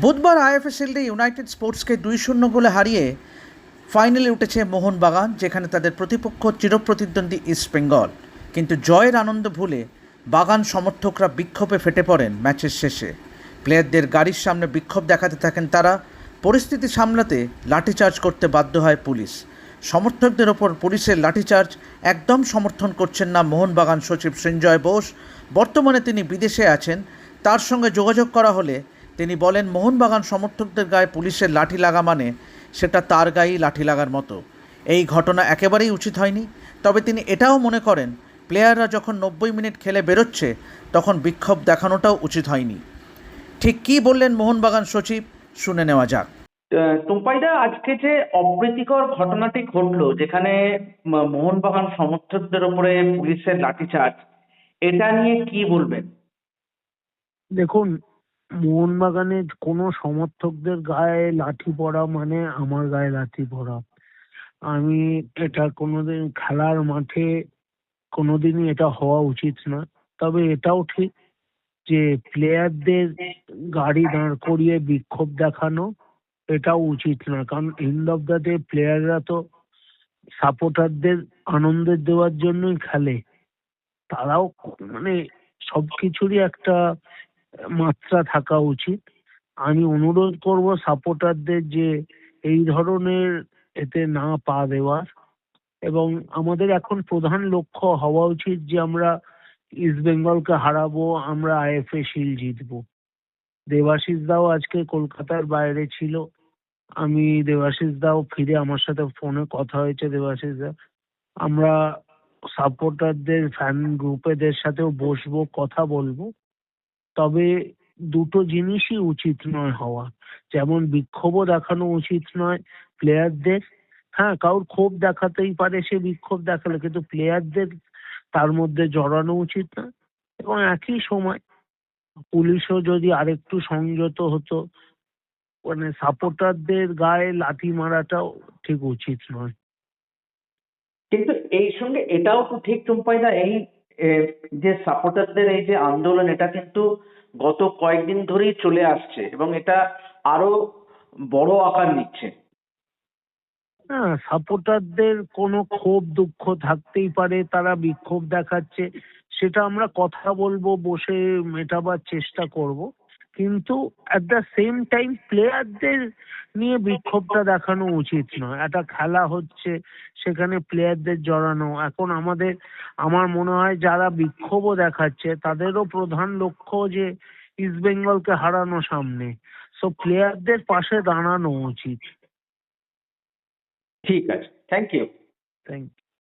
বুধবার আইএফএসএলে ইউনাইটেড স্পোর্টসকে দুই শূন্য গোলে হারিয়ে ফাইনালে উঠেছে মোহনবাগান, যেখানে তাদের প্রতিপক্ষ চিরপ্রতিদ্বন্দ্বী ইস্ট বেঙ্গল। কিন্তু জয়ের আনন্দ ভুলে বাগান সমর্থকরা বিক্ষোভে ফেটে পড়েন ম্যাচের শেষে। প্লেয়ারদের গাড়ির সামনে বিক্ষোভ দেখাতে থাকেন তারা। পরিস্থিতি সামলাতে লাঠিচার্জ করতে বাধ্য হয় পুলিশ। সমর্থকদের ওপর পুলিশের লাঠিচার্জ একদম সমর্থন করছেন না মোহনবাগান সচিব সঞ্জয় বোস। বর্তমানে তিনি বিদেশে আছেন। তার সঙ্গে যোগাযোগ করা হলে তিনি বলেন মোহনবাগান সমর্থকদের গায়ে পুলিশের লাঠি লাগা মানে সেটা তার গায়েই লাঠি লাগার মতো। এই ঘটনা একেবারেই উচিত হয়নি। তবে তিনি এটাও মনে করেন প্লেয়াররা যখন নব্বই মিনিট খেলে বেরোচ্ছে তখন বিক্ষোভ দেখানোটাও উচিত হয়নি। ঠিক কী বললেন মোহনবাগান সচিব শুনে নেওয়া যাক। টুম্পাইদা আজকে যে অপ্রীতিকর ঘটনাটি ঘটলো যেখানে মোহনবাগান সমর্থকদের উপরে পুলিশের লাঠিচার্জ এটা নিয়ে কি বলবেন? দেখুন মোহনবাগানের কোনো সমর্থকদের গায়ে লাঠি পড়া মানে আমার গায়ে লাঠি পড়া। আমি এটা কোনোদিন খেলার মাঠে কোনোদিনই এটা হওয়া উচিত না। তবে এটাও ঠিক যে প্লেয়ারদের গাড়ি দাঁড় করিয়ে বিক্ষোভ দেখানো এটাও উচিত না। কারণ এন্ড অফ দ্য ডে প্লেয়াররা তো সাপোর্টারদের আনন্দ দেওয়ার জন্যই খেলে। তারাও মানে সবকিছুরই একটা মাত্রা থাকা উচিত। আমি অনুরোধ করব সাপোর্টারদের যে এই ধরনের এতে না পা দেওয়ার। এবং আমাদের এখন প্রধান লক্ষ্য হওয়া উচিত যে আমরা ইস্ট বেঙ্গলকে হারাবো, আমরা আইএফএ শিল জিতবো। দেবাশিস দাও আজকে কলকাতার বাইরে ছিল। আমি দেবাশিস দাও ফিরে আমার সাথে ফোনে কথা হয়েছে দেবাশিস দা। আমরা সাপোর্টারদের ফ্যান গ্রুপেদের সাথেও বসবো, কথা বলব। তবে দুটো জিনিসই উচিত নয় হওয়া। যেমন বিক্ষোভও দেখানো উচিত নয় প্লেয়ারদের হ্যাঁ কারোর ক্ষোভ দেখাতেই পারে সে বিক্ষোভ দেখালে, কিন্তু প্লেয়ারদের তার মধ্যে জড়ানো উচিত না। এবং একই সময় পুলিশও যদি আরেকটু সংযত হতো মানে সাপোর্টারদের গায়ে লাথি মারাটাও ঠিক উচিত নয়। কিন্তু এই সঙ্গে এটাও তো ঠিক টুম্পাইদা এই যে সাপোর্টারদের এই যে আন্দোলন, এটা কিন্তু গত কয়েকদিন ধরেই চলে আসছে এবং এটা আরও বড় আকার নিচ্ছে। সাপোর্টারদের কোনো ক্ষোভ, দুঃখ থাকতেই পারে, তারা বিক্ষোভ দেখাচ্ছে। সেটা আমরা কথা বলব, বসে মেটাবার চেষ্টা করব। কিন্তু অ্যাট দ্য সেম টাইম প্লেয়ারদের নিয়ে বিক্ষোভটা দেখানো উচিত নয়। একটা খেলা হচ্ছে সেখানে প্লেয়ারদের জড়ানো। এখন আমাদের আমার মনে হয় যারা বিক্ষোভও দেখাচ্ছে তাদেরও প্রধান লক্ষ্য যে ইস্ট বেঙ্গলকে হারানো সামনে। সো প্লেয়ারদের পাশে দাঁড়ানো উচিত। ঠিক আছে। Thank you thank you